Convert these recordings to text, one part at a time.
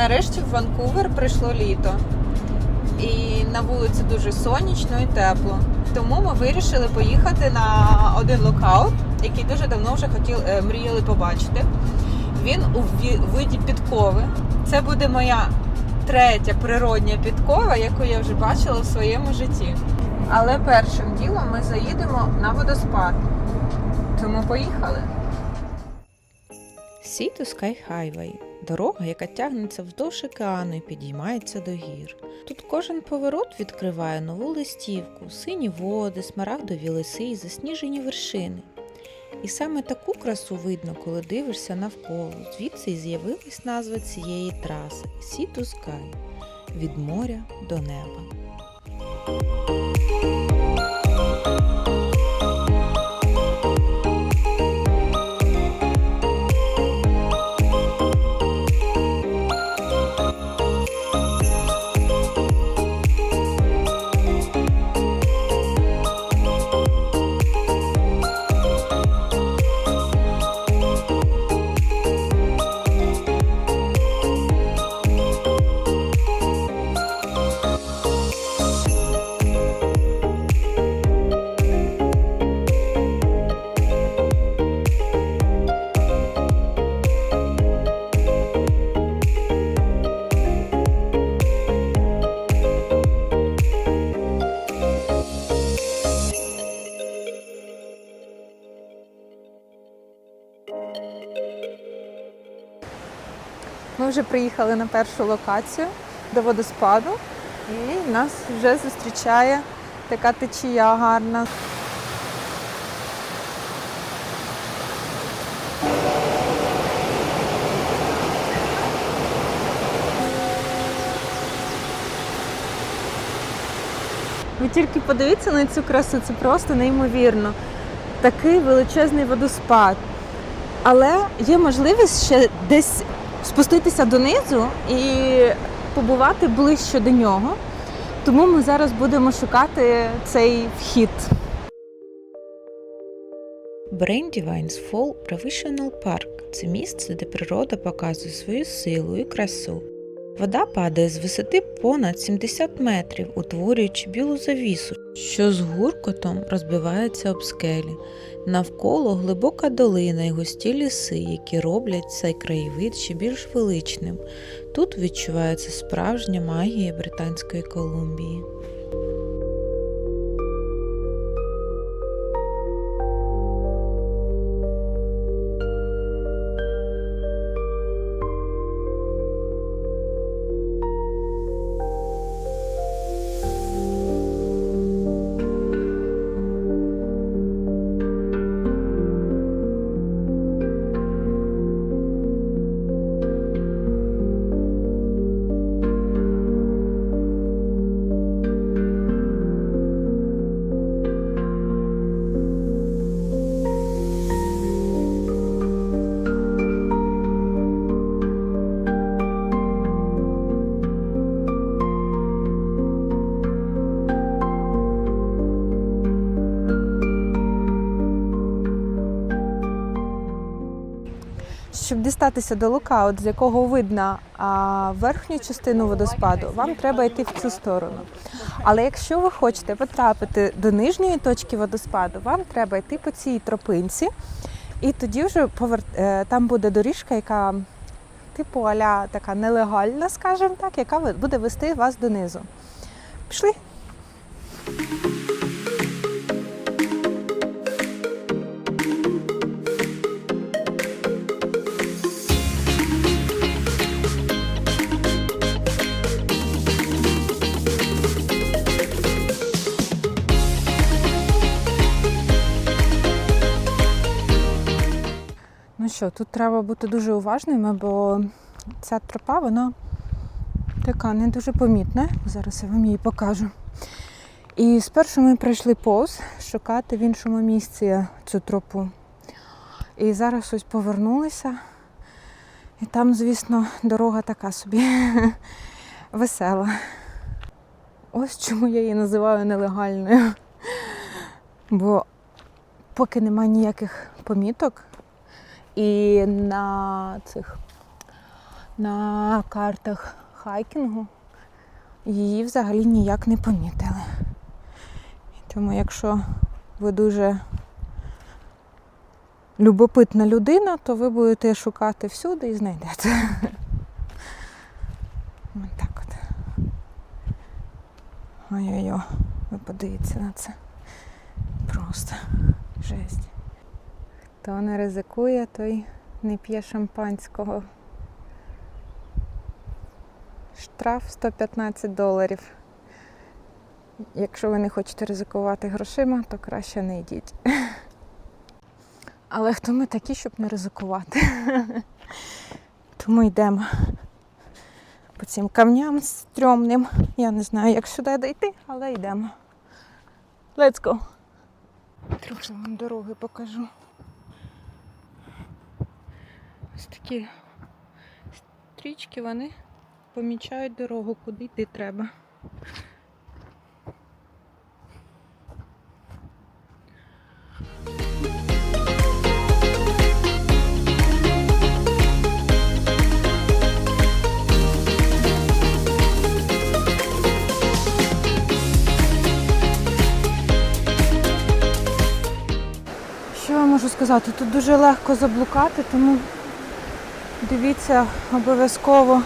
Нарешті в Ванкувер прийшло літо. І на вулиці дуже сонячно і тепло. Тому ми вирішили поїхати на один локаут, який дуже давно вже хотіли, е, мріяли побачити. Він у виді підкови. Це буде моя третя природня підкова, яку я вже бачила в своєму житті. Але першим ділом ми заїдемо на водоспад. Тому поїхали. Sea Sky Highway – дорога, яка тягнеться вздовж океану і підіймається до гір. Тут кожен поворот відкриває нову листівку, сині води, смарагдові лиси і засніжені вершини. І саме таку красу видно, коли дивишся навколо. Звідси і з'явилась назва цієї траси to – від моря до неба. Вже приїхали на першу локацію до водоспаду, і нас вже зустрічає така течія гарна. Ви тільки подивіться на цю красу, це просто неймовірно. Такий величезний водоспад. Але є можливість ще десь спуститися донизу і побувати ближче до нього. Тому ми зараз будемо шукати цей вхід. Brandywines Fall Provisional Park – це місце, де природа показує свою силу і красу. Вода падає з висоти понад 70 метрів, утворюючи білу завісу, що з гуркотом розбивається об скелі. Навколо глибока долина і густі ліси, які роблять цей краєвид ще більш величним. Тут відчувається справжня магія Британської Колумбії. Щоб дістатися до лукаут, з якого видно а, верхню частину водоспаду, вам треба йти в цю сторону. Але якщо ви хочете потрапити до нижньої точки водоспаду, вам треба йти по цій тропинці, і тоді вже повер... е, там буде доріжка, яка типу аля така нелегальна, скажімо так, яка буде вести вас донизу. Пішли. Що, тут треба бути дуже уважними, бо ця тропа, вона така не дуже помітна. Зараз я вам її покажу. І спершу ми пройшли повз шукати в іншому місці цю тропу. І зараз ось повернулися. І там, звісно, дорога така собі весела. Ось чому я її називаю нелегальною. Бо поки немає ніяких поміток, і на цих на картах хайкінгу її взагалі ніяк не помітили. Тому якщо ви дуже любопитна людина, то ви будете шукати всюди і знайдете. Ось так от. Ой-ой-ой, ви подивіться на це. Просто жесть. Хто не ризикує, той не п'є шампанського. Штраф 115 доларів. Якщо ви не хочете ризикувати грошима, то краще не йдіть. Але хто ми такі, щоб не ризикувати? Тому йдемо по цим камням стрьомним. Я не знаю, як сюди дійти, але йдемо. Let's go! Трохи вам дороги покажу. Ось такі стрічки, вони помічають дорогу, куди йти треба. Що я можу сказати? Тут дуже легко заблукати, тому дивіться обов'язково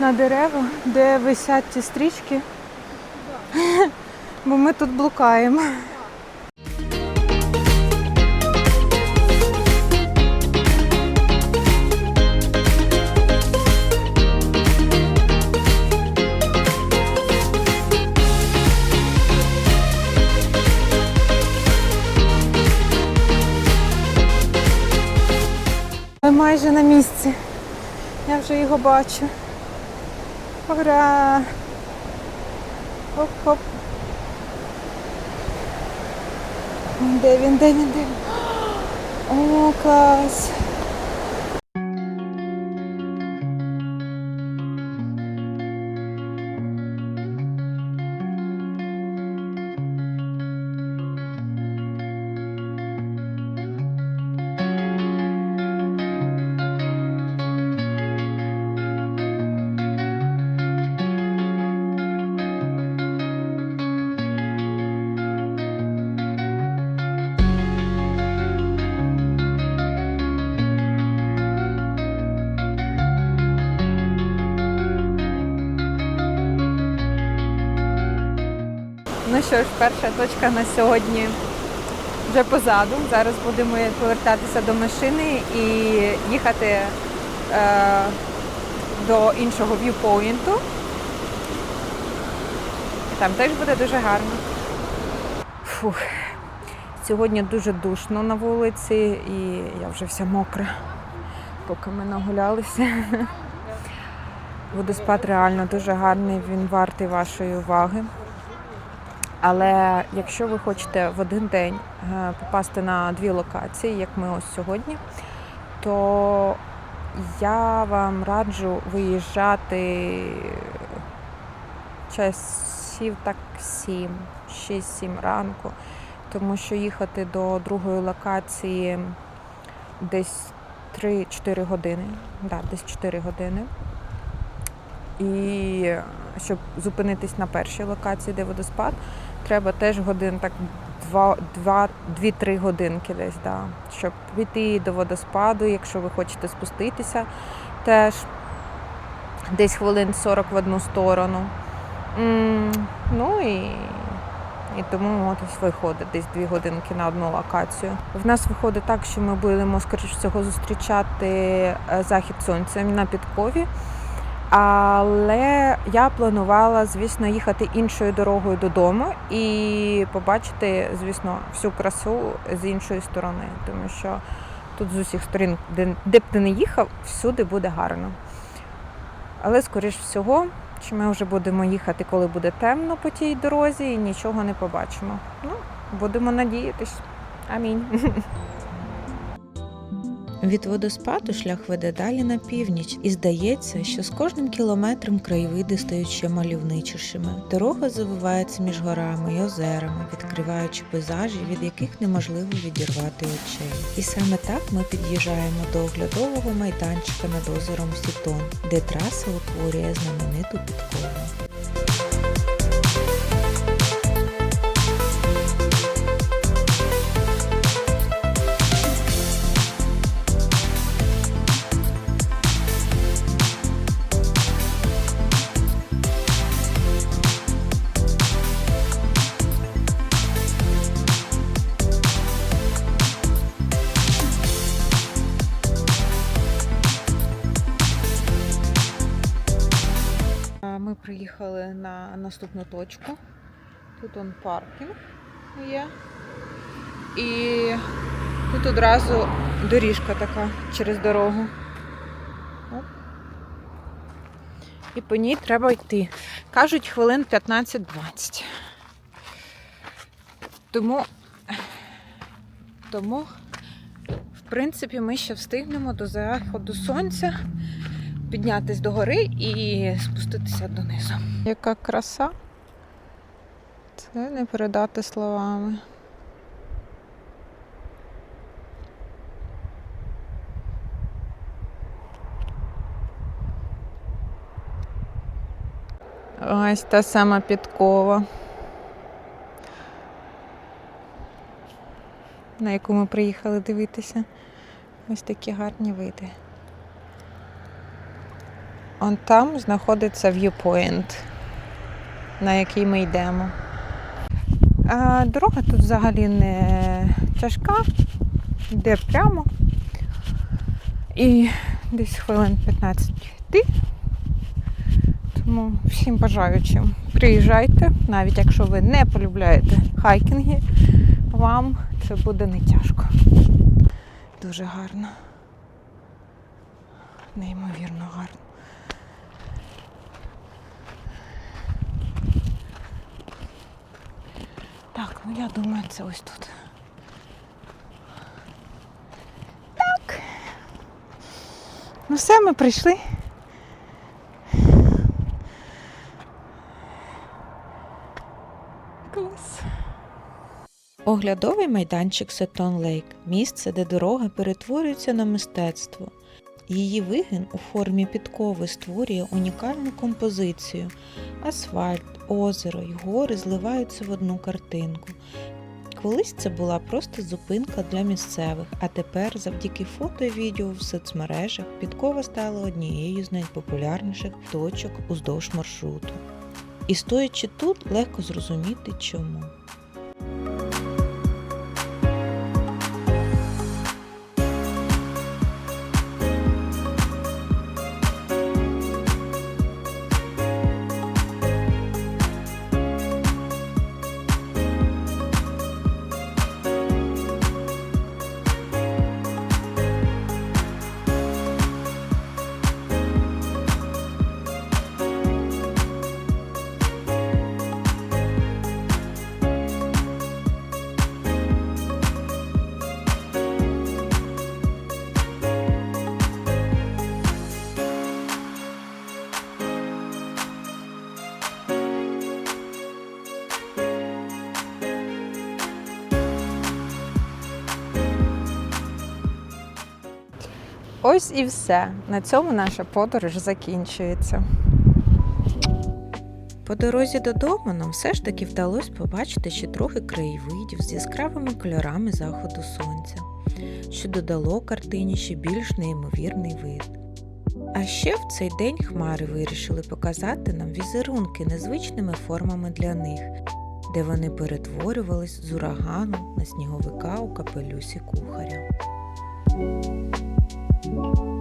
на дерева, де висять ці стрічки. Бо ми тут блукаємо. Майже на місці. Я вже його бачу. Ура! Хоп-хоп. Де він, де він, де він? О, клас! Ну що ж, перша точка на сьогодні вже позаду. Зараз будемо повертатися до машини і їхати е, до іншого в'юпоінту. Там теж буде дуже гарно. Фух. Сьогодні дуже душно на вулиці і я вже вся мокра, поки ми нагулялися. Водоспад реально дуже гарний, він вартий вашої уваги. Але якщо ви хочете в один день е, попасти на дві локації, як ми ось сьогодні, то я вам раджу виїжджати часів так 7, 6-7 ранку, тому що їхати до другої локації десь 3-4 години. Да, десь 4 години. І щоб зупинитись на першій локації, де водоспад, треба теж годин так 2-3 годинки десь, да, щоб піти до водоспаду, якщо ви хочете спуститися, теж десь хвилин 40 в одну сторону. Ну і, і тому ось виходить десь 2 годинки на одну локацію. В нас виходить так, що ми будемо, скоріш всього, зустрічати е, захід сонця на підкові. Але я планувала, звісно, їхати іншою дорогою додому і побачити, звісно, всю красу з іншої сторони, тому що тут з усіх сторін, де, б ти не їхав, всюди буде гарно. Але, скоріш всього, що ми вже будемо їхати, коли буде темно по тій дорозі, і нічого не побачимо. Ну, будемо надіятись. Амінь. Від водоспаду шлях веде далі на північ, і здається, що з кожним кілометром краєвиди стають ще мальовничішими. Дорога завивається між горами і озерами, відкриваючи пейзажі, від яких неможливо відірвати очей. І саме так ми під'їжджаємо до оглядового майданчика над озером Сітон, де траса утворює знамениту підкову. Приїхали на наступну точку. Тут он паркінг є. І тут одразу доріжка така через дорогу. Оп. І по ній треба йти. Кажуть, хвилин 15-20. Тому, тому, в принципі, ми ще встигнемо до заходу сонця піднятись до гори і спуститися донизу. Яка краса? Це не передати словами. Ось та сама підкова, на яку ми приїхали дивитися. Ось такі гарні види. Он там знаходиться viewpoint, на який ми йдемо. А, дорога тут взагалі не тяжка, йде прямо. І десь хвилин 15 йти. Тому всім бажаючим приїжджайте, навіть якщо ви не полюбляєте хайкінги, вам це буде не тяжко. Дуже гарно. Неймовірно гарно. Так, ну я думаю, це ось тут. Так. Ну все, ми прийшли. Клас. Оглядовий майданчик Сетон Лейк місце, де дорога перетворюється на мистецтво. Її вигин у формі підкови створює унікальну композицію. Асфальт, озеро й гори зливаються в одну картинку. Колись це була просто зупинка для місцевих, а тепер, завдяки фото і відео в соцмережах, підкова стала однією з найпопулярніших точок уздовж маршруту. І стоячи тут, легко зрозуміти чому. Ось і все. На цьому наша подорож закінчується. По дорозі додому нам все ж таки вдалося побачити ще трохи краєвидів з яскравими кольорами заходу сонця, що додало картині ще більш неймовірний вид. А ще в цей день хмари вирішили показати нам візерунки незвичними формами для них, де вони перетворювались з урагану на сніговика у капелюсі кухаря. Thank you.